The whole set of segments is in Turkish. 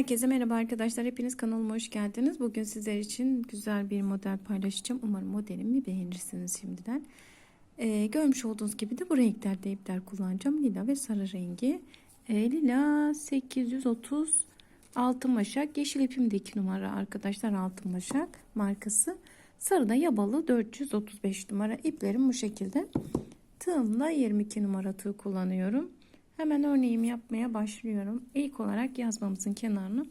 Herkese merhaba arkadaşlar. Hepiniz kanalıma hoş geldiniz. Bugün sizler için güzel bir model paylaşacağım. Umarım modelimi beğenirsiniz şimdiden. Ee, görmüş olduğunuz gibi de bu renklerde ipler kullanacağım. Lila ve sarı rengi. Ee, lila 830 altın başak. Yeşil ipim de 2 numara arkadaşlar altın başak markası. Sarı da yabalı 435 numara. İplerim bu şekilde. Tığımla 22 numara tığ kullanıyorum. Hemen örneğimi yapmaya başlıyorum. İlk olarak yazmamızın kenarını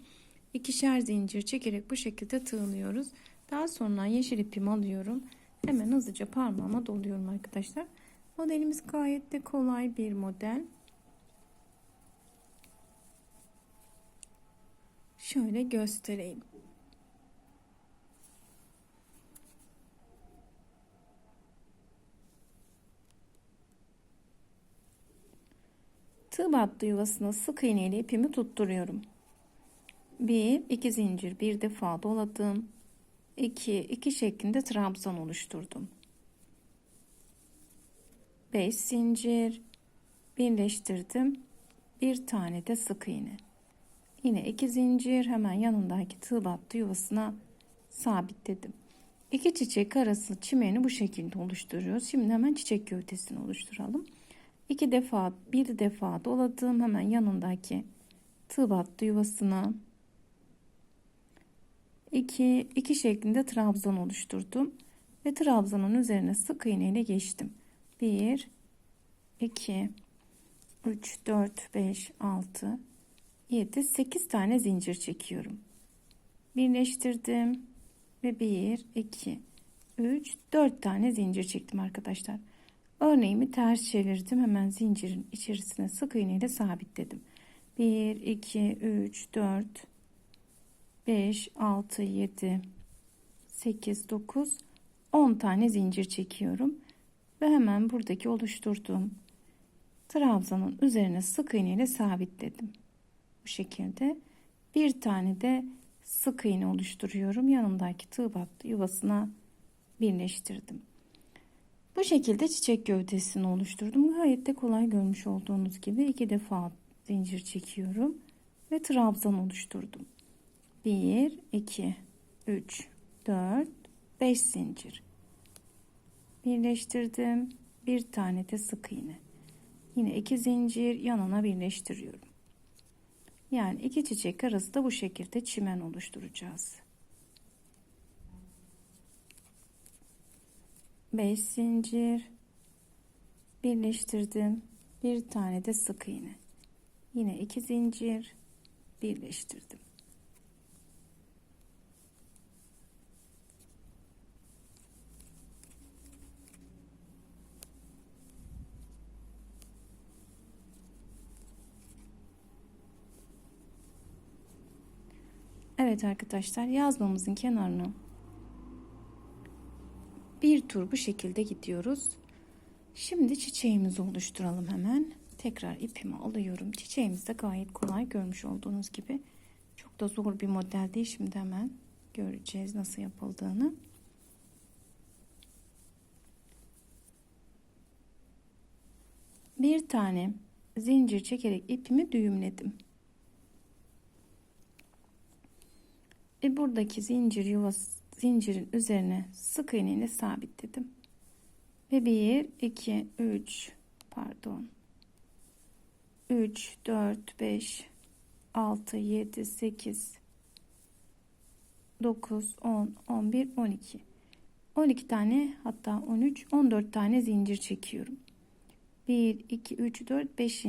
ikişer zincir çekerek bu şekilde tığlıyoruz. Daha sonra yeşil ipimi alıyorum. Hemen hızlıca parmağıma doluyorum arkadaşlar. Modelimiz gayet de kolay bir model. Şöyle göstereyim. Tığ battı yuvasına sık iğne ile ipimi tutturuyorum. 1 2 zincir bir defa doladım. 2 2 şeklinde trabzan oluşturdum. 5 zincir birleştirdim. Bir tane de sık iğne. Yine 2 zincir hemen yanındaki tığ battı yuvasına sabitledim. İki çiçek arası çimeni bu şekilde oluşturuyoruz. Şimdi hemen çiçek gövdesini oluşturalım iki defa bir defa doladım hemen yanındaki tığ battı yuvasına. İki iki şeklinde trabzan oluşturdum ve trabzanın üzerine sık iğne ile geçtim. 1 2 3 4 5 6 7 8 tane zincir çekiyorum. Birleştirdim ve 1 2 3 4 tane zincir çektim arkadaşlar Örneğimi ters çevirdim. Hemen zincirin içerisine sık iğne ile sabitledim. 1, 2, 3, 4, 5, 6, 7, 8, 9, 10 tane zincir çekiyorum. Ve hemen buradaki oluşturduğum trabzanın üzerine sık iğne ile sabitledim. Bu şekilde bir tane de sık iğne oluşturuyorum. Yanındaki tığ battı yuvasına birleştirdim. Bu şekilde çiçek gövdesini oluşturdum. Gayet de kolay görmüş olduğunuz gibi iki defa zincir çekiyorum ve trabzan oluşturdum. 1 2 3 4 5 zincir. Birleştirdim. Bir tane de sık iğne. Yine iki zincir yanına birleştiriyorum. Yani iki çiçek arasında bu şekilde çimen oluşturacağız. 5 zincir. Birleştirdim. Bir tane de sık iğne. Yine iki zincir. Birleştirdim. Evet arkadaşlar yazmamızın kenarını bir tur bu şekilde gidiyoruz. Şimdi çiçeğimizi oluşturalım hemen. Tekrar ipimi alıyorum. Çiçeğimiz de gayet kolay görmüş olduğunuz gibi. Çok da zor bir model değil. Şimdi hemen göreceğiz nasıl yapıldığını. Bir tane zincir çekerek ipimi düğümledim. Ve buradaki zincir yuvası zincirin üzerine sık iğne ile sabitledim. Ve 1 2 3 pardon 3 4 5 6 7 8 9 10 11 12 12 tane hatta 13 14 tane zincir çekiyorum. 1 2 3 4 5.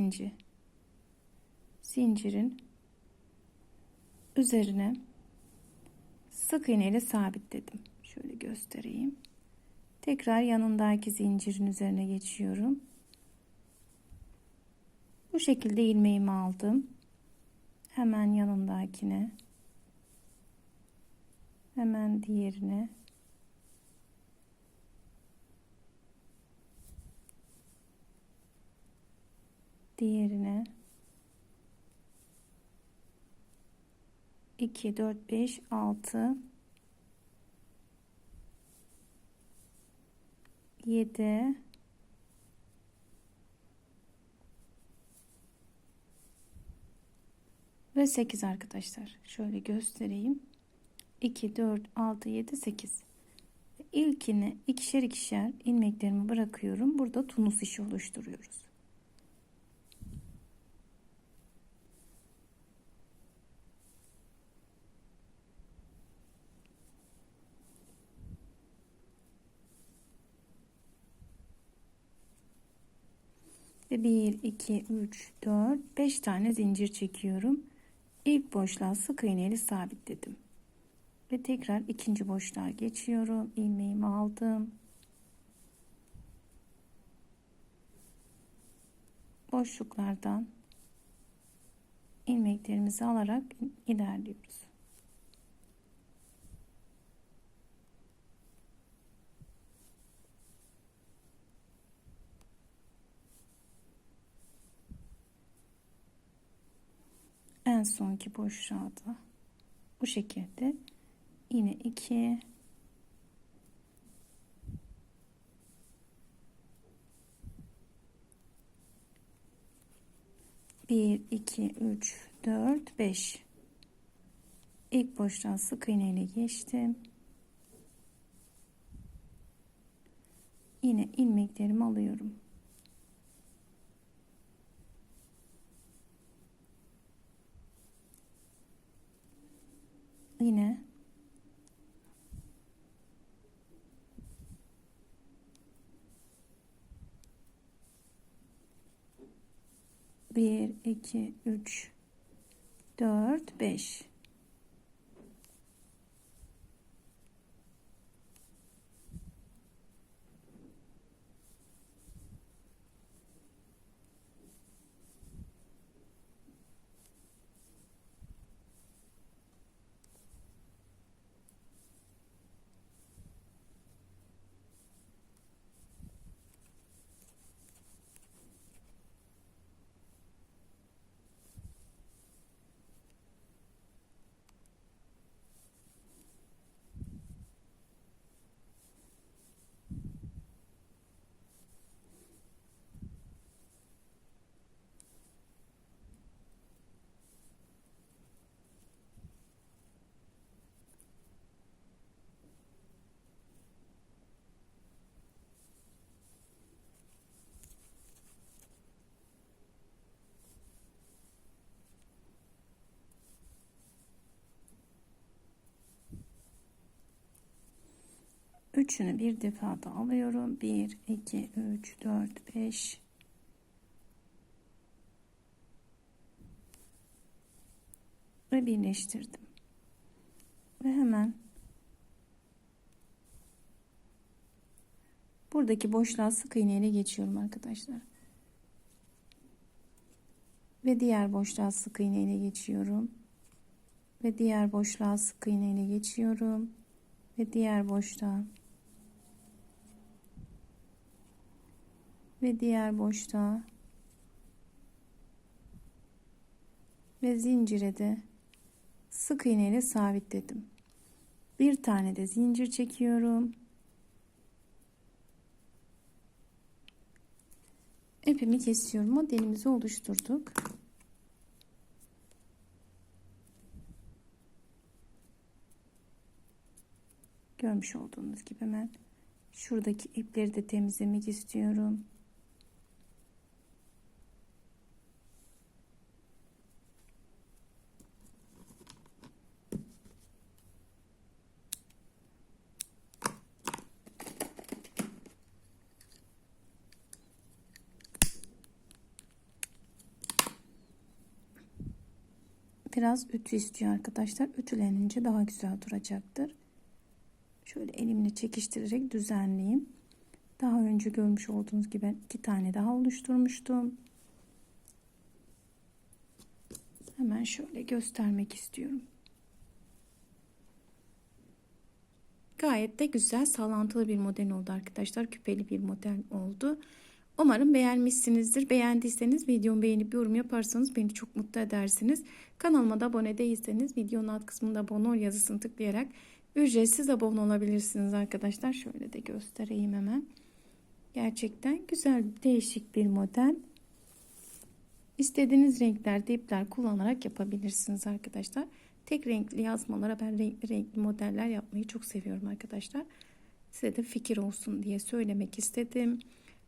zincirin üzerine sık iğne ile sabitledim. Şöyle göstereyim. Tekrar yanındaki zincirin üzerine geçiyorum. Bu şekilde ilmeğimi aldım. Hemen yanındakine. Hemen diğerine. Diğerine. 2, 4, 5, 6, 7, ve 8 arkadaşlar. Şöyle göstereyim. 2, 4, 6, 7, 8. İlkini ikişer ikişer ilmeklerimi bırakıyorum. Burada tunus işi oluşturuyoruz. Ve 1, 2, 3, 4, 5 tane zincir çekiyorum. İlk boşluğa sık iğneyle sabitledim. Ve tekrar ikinci boşluğa geçiyorum. ilmeğimi aldım. Boşluklardan ilmeklerimizi alarak ilerliyoruz. En sonki boşluğa da bu şekilde. Yine 2 1 2 3 4 5 ilk boşluğa sık iğne ile geçtim. Yine ilmeklerimi alıyorum 1, 2, 3, 4, 5. Üçünü bir defada alıyorum. 1, 2, 3, 4, 5. Ve birleştirdim. Ve hemen buradaki boşluğa sık iğne ile geçiyorum arkadaşlar. Ve diğer boşluğa sık iğne ile geçiyorum. Ve diğer boşluğa sık iğne ile geçiyorum. Ve diğer boşluğa ve diğer boşluğa ve zincire de sık iğne sabitledim. Bir tane de zincir çekiyorum. İpimi kesiyorum. Modelimizi oluşturduk. Görmüş olduğunuz gibi hemen şuradaki ipleri de temizlemek istiyorum. Biraz ütü istiyor arkadaşlar. Ütülenince daha güzel duracaktır. Şöyle elimle çekiştirerek düzenleyeyim. Daha önce görmüş olduğunuz gibi iki tane daha oluşturmuştum. Hemen şöyle göstermek istiyorum. Gayet de güzel sallantılı bir model oldu arkadaşlar. Küpeli bir model oldu. Umarım beğenmişsinizdir. Beğendiyseniz videomu beğenip yorum yaparsanız beni çok mutlu edersiniz. Kanalıma da abone değilseniz videonun alt kısmında abone ol yazısını tıklayarak ücretsiz abone olabilirsiniz arkadaşlar. Şöyle de göstereyim hemen. Gerçekten güzel değişik bir model. İstediğiniz renklerde ipler kullanarak yapabilirsiniz arkadaşlar. Tek renkli yazmalara ben renkli, renkli modeller yapmayı çok seviyorum arkadaşlar. Size de fikir olsun diye söylemek istedim.